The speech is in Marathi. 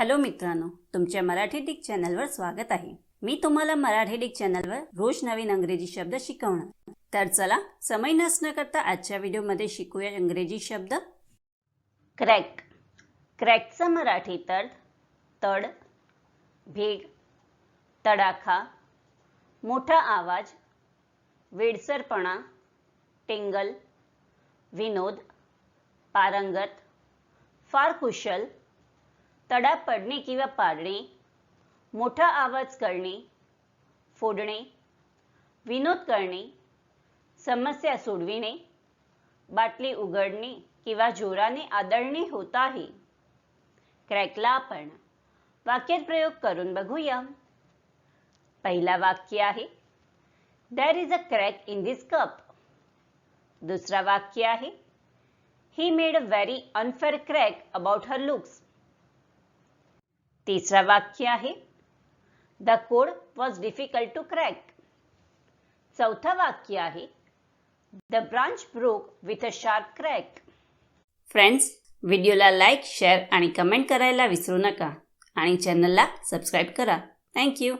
हॅलो मित्रांनो तुमच्या मराठी डिक चॅनलवर स्वागत आहे. मी तुम्हाला मराठी डिक चॅनलवर रोज नवीन अंग्रेजी शब्द शिकवणार. तर चला समय नसणं करता आजच्या व्हिडिओमध्ये शिकूया इंग्रजी शब्द. क्रॅक. क्रॅकचा मराठी तर तड भेग तडाखा मोठा आवाज वेडसरपणा टिंगल विनोद पारंगत फार कुशल तडा पडणे किंवा पाडणे मोठा आवाज करणे फोडणे विनोद करणे समस्या सोडविणे बाटली उघडणे किंवा जोराने आदळणे होत आहे. क्रॅकला आपण वाक्यात प्रयोग करून बघूया. पहिला वाक्य आहे there is a crack in this cup दुसरा वाक्य आहे he made a very unfair crack about her looks तिसरा वाक्य आहे. The code was difficult to crack चौथा वाक्य आहे. The branch broke with a sharp crack friends व्हिडिओला लाईक शेअर आणि कमेंट करायला विसरू नका. आणि चॅनलला सबस्क्राईब करा. थँक्यू